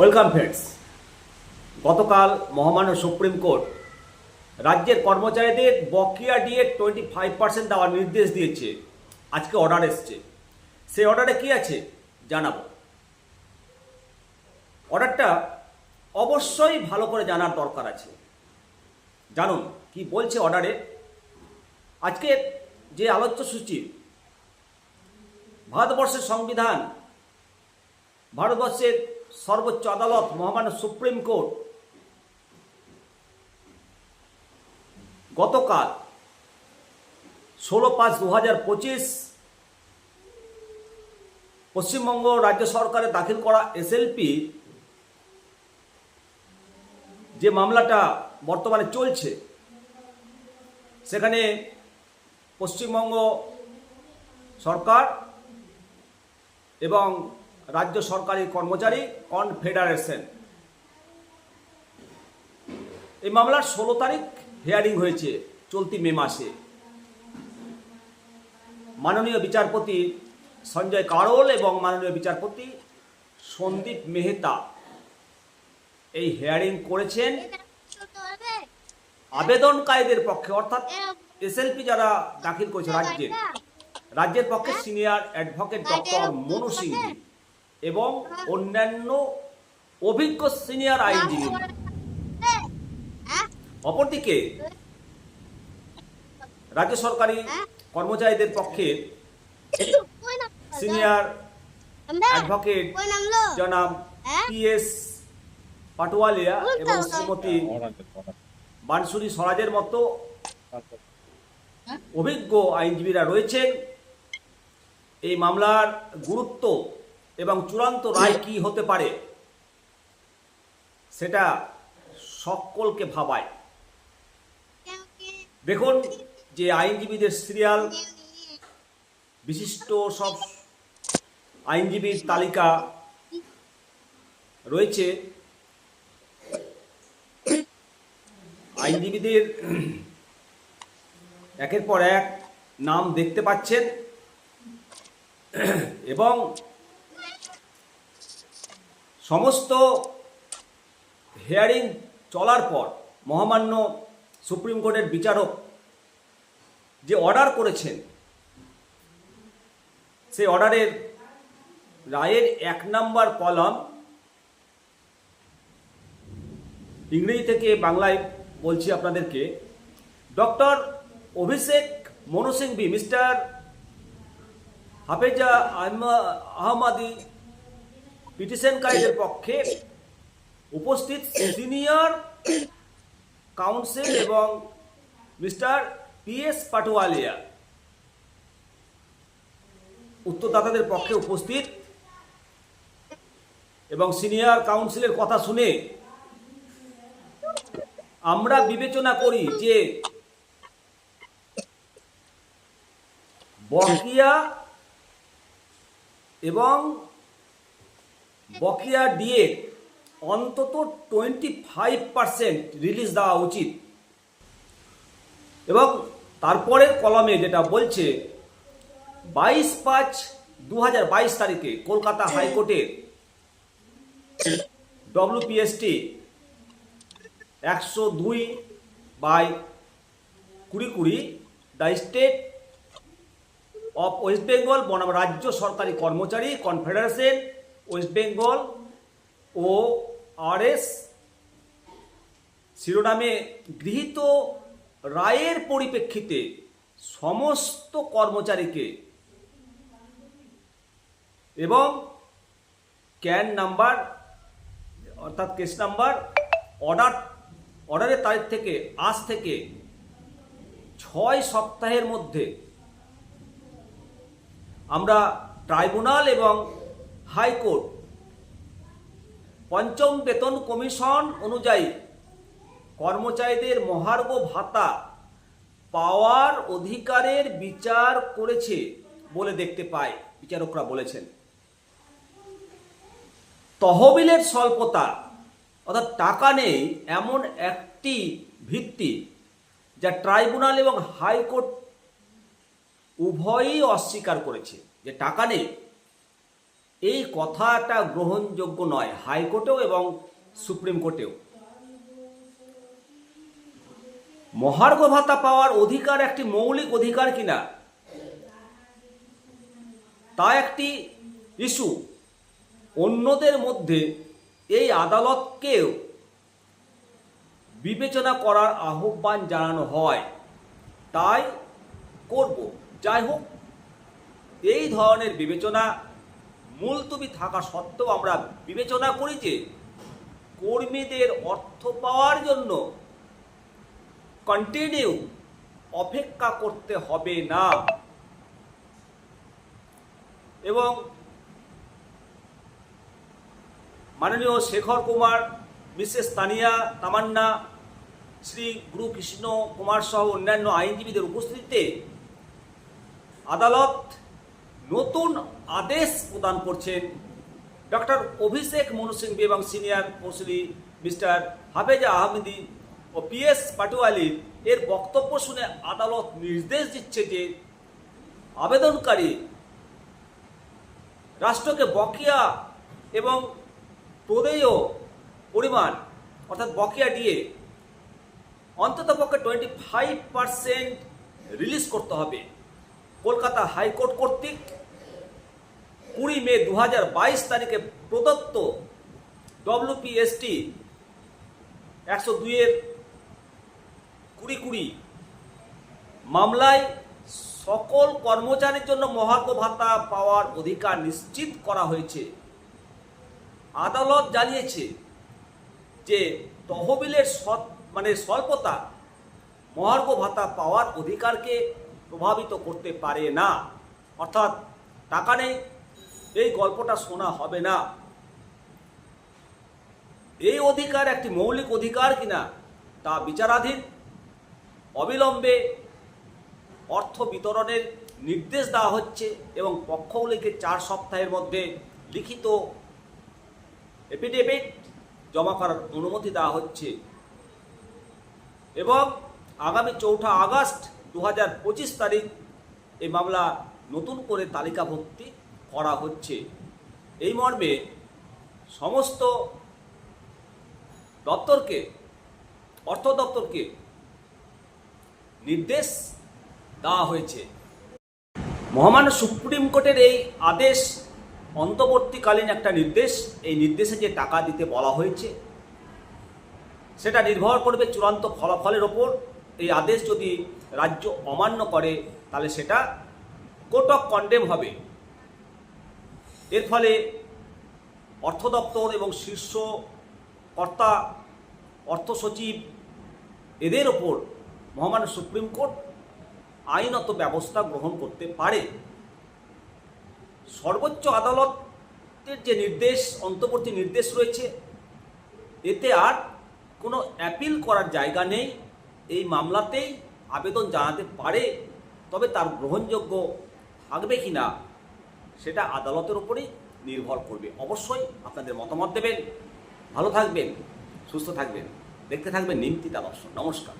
Welcome friends, গতকাল মহামান্য supreme court রাজ্যের কর্মচারীদের বকেয়া ডিএ টোয়েন্টি ফাইভ পার্সেন্ট দেওয়ার নির্দেশ দিয়েছে। আজকে অর্ডার এসছে। সেই অর্ডারে কি আছে জানাব। অর্ডারটা অবশ্যই ভালো করে জানার দরকার আছে। জানুন, কি বলছে অর্ডারে আজকে যে আলোচ্য সূচি, ভারতবর্ষের সংবিধান, ভারতবর্ষের সর্বোচ্চ আদালত, মহামান্য সুপ্রিম কোর্ট। গতকাল ষোলো পাঁচ দু হাজার পঁচিশ পশ্চিমবঙ্গ রাজ্য সরকারের দাখিল করা এসএলপি যে মামলাটা বর্তমানে চলছে, সেখানে পশ্চিমবঙ্গ সরকার এবং রাজ্য সরকারি কর্মচারী কনফেডারেশন। এই মামলার ষোলো তারিখ হিয়ারিং হয়েছে, চলতি মে মাসে। মাননীয় বিচারপতি সঞ্জয় কারোল এবং মাননীয় বিচারপতি সন্দীপ মেহতা এই হিয়ারিং করেছেন। আবেদনকারীদের পক্ষে, অর্থাৎ এসএলপি যারা দাখিল করেছে রাজ্যের রাজ্যের পক্ষে senior advocate doctor Manu Singhvi এবং অন্যান্য অভিজ্ঞ সিনিয়র আইনজীবী। অপরদিকে, রাজ্য সরকারি কর্মচারীদের পক্ষে সিনিয়র অ্যাডভোকেট জনাব পি এস পাটোয়ালিয়া এবং শ্রীমতী বানসুরি স্বরাজের মতো অভিজ্ঞ আইনজীবীরা রয়েছেন। এই মামলার গুরুত্ব এবং চূড়ান্ত রায় কি হতে পারে, সেটা সকলকে ভাবায়। দেখুন যে আইনজীবীদের সিরিয়াল, বিশিষ্ট সব আইনজীবীর তালিকা রয়েছে। আইনজীবীদের একের পর এক নাম দেখতে পাচ্ছেন এবং সমস্ত হেয়ারিং চলার পর মহামান্য সুপ্রিম কোর্টের বিচারক যে অর্ডার করেছেন, সেই অর্ডারের রায়ের এক নম্বর কলম ইংরেজি থেকে বাংলায় বলছি আপনাদেরকে ডক্টর অভিষেক মনু সিংভি মিস্টার হাফেজা আহমা- আহমাদি পিটিশনকারীদের পক্ষে উপস্থিত সিনিয়র কাউন্সিল এবং মিস্টার পি এস পাটোয়ালিয়া, উত্তরদাতাদের পক্ষে উপস্থিত এবং সিনিয়র কাউন্সিলের কথা শুনে আমরা বিবেচনা করি যে বকেয়া এবং বকেয়া ডিএ অন্তত টোয়েন্টি ফাইভ পার্সেন্ট রিলিজ দেওয়া উচিত। এবং তারপরের কলমে যেটা বলছে, বাইশ পাঁচ দু তারিখে কলকাতা হাইকোর্টের ডব্লিউপিএসটি একশো দুই বাই কুড়ি কুড়ি the state of West Bengal বনাম রাজ্য সরকারি কর্মচারী কনফেডারেশন ওয়েস্ট বেঙ্গল ও আরএস। শিরোনামে গৃহীত রায়ের পরিপ্রেক্ষিতে সমস্ত কর্মচারীকে এবং ক্যান নাম্বার, অর্থাৎ কেস নাম্বার, অর্ডার, অর্ডারের তারিখ থেকে, আজ থেকে ছয় সপ্তাহের মধ্যে আমরা ট্রাইব্যুনাল এবং হাইকোর্ট। পঞ্চম বেতন কমিশন অনুযায়ী কর্মচারীদের মহার্ঘ ভাতা পাওয়ার অধিকারের বিচার করেছে বলে দেখতে পায় বিচারকরা বলেছেন। তহবিলের স্বল্পতা, অর্থাৎ টাকা নেই, এমন একটি ভিত্তি যা ট্রাইব্যুনাল এবং হাইকোর্ট উভয়ই অস্বীকার করেছে যে টাকা নেই। এই কথাটা গ্রহণযোগ্য নয়, হাইকোর্টেও এবং সুপ্রিম কোর্টেও। মহার্ঘ ভাতা পাওয়ার অধিকার একটি মৌলিক অধিকার কিনা? তা একটি ইস্যু। অন্যদের মধ্যে এই আদালতকেও বিবেচনা করার আহ্বান জানানো হয়। তাই করব। যাই হোক, এই ধরনের বিবেচনা মুলতবি থাকা সত্ত্বেও আমরা বিবেচনা করি যে কর্মীদের অর্থ পাওয়ার জন্য কন্টিনিউ অপেক্ষা করতে হবে না। এবং মাননীয় শেখর কুমার, মিসেস তানিয়া, তামান্না, শ্রী গুরু কৃষ্ণ কুমার সহ অন্যান্য আইনজীবীদের উপস্থিতিতে আদালত নতুন আদেশ প্রদান করছেন ডক্টর অভিষেক মনু সিংভি এবং সিনিয়র কৌশলী মিস্টার হাফেজা আহমেদি ও পিএস পাটোয়ালির এর বক্তব্য শুনে আদালত নির্দেশ দিচ্ছে যে আবেদনকারী রাষ্ট্রকে বকেয়া এবং প্রদেয় পরিমাণ, অর্থাৎ বকেয়া দিয়ে অন্তত অন্ততপক্ষে টোয়েন্টি ফাইভ পার্সেন্ট রিলিজ করতে হবে। কলকাতা হাইকোর্ট কর্তৃক কুড়ি মে দু হাজার বাইশ তারিখে প্রদত্ত ডব্লিউপিএসটি একশো দুইয়ের কুড়ি কুড়ি মামলায় সকল কর্মচারীর জন্য মহার্ঘ ভাতা পাওয়ার অধিকার নিশ্চিত করা হয়েছে। আদালত জানিয়েছে যে তহবিলের সৎ মানে স্বল্পতা মহার্ঘ ভাতা পাওয়ার অধিকারকে প্রভাবিত করতে পারে না। অর্থাৎ টাকা নেই এই গল্পটা শোনা হবে না। এই অধিকার একটি মৌলিক অধিকার কিনা তা বিচারাধীন, অবিলম্বে অর্থ বিতরণের নির্দেশ দেওয়া হচ্ছে এবং পক্ষগুলিকে চার সপ্তাহের মধ্যে লিখিত এফিডেভিট জমা করার অনুমতি দেওয়া হচ্ছে এবং আগামী চৌঠা আগস্ট দু তারিখ এই মামলা নতুন করে তালিকাভুক্তি করা হচ্ছে। এই মর্মে সমস্ত দপ্তরকে, অর্থ দপ্তরকে নির্দেশ দেওয়া হয়েছে। মহামান্য সুপ্রিম কোর্টের এই আদেশ অন্তর্বর্তীকালীন একটা নির্দেশ। এই নির্দেশে যে টাকা দিতে বলা হয়েছে, সেটা নির্ভর করবে চূড়ান্ত ফলাফলের ওপর। এই আদেশ যদি রাজ্য অমান্য করে, তাহলে সেটা কোর্ট অফ কন্ডেম হবে। এর ফলে অর্থ দপ্তর এবং শীর্ষ কর্তা, অর্থ সচিব এদের ওপর মহামান্য সুপ্রিম কোর্ট আইনত ব্যবস্থা গ্রহণ করতে পারে। সর্বোচ্চ আদালতের যে নির্দেশ, অন্তর্বর্তী নির্দেশ রয়েছে, এতে আর কোনো অ্যাপিল করার জায়গা নেই। এই মামলাতেই আবেদন জানাতে পারে, তবে তার গ্রহণযোগ্য থাকবে কি না সেটা আদালতের উপরেই নির্ভর করবে। অবশ্যই আপনাদের মতামত দেবেন। ভালো থাকবেন, সুস্থ থাকবেন, দেখতে থাকবেন নিমতিতা দর্শন নমস্কার।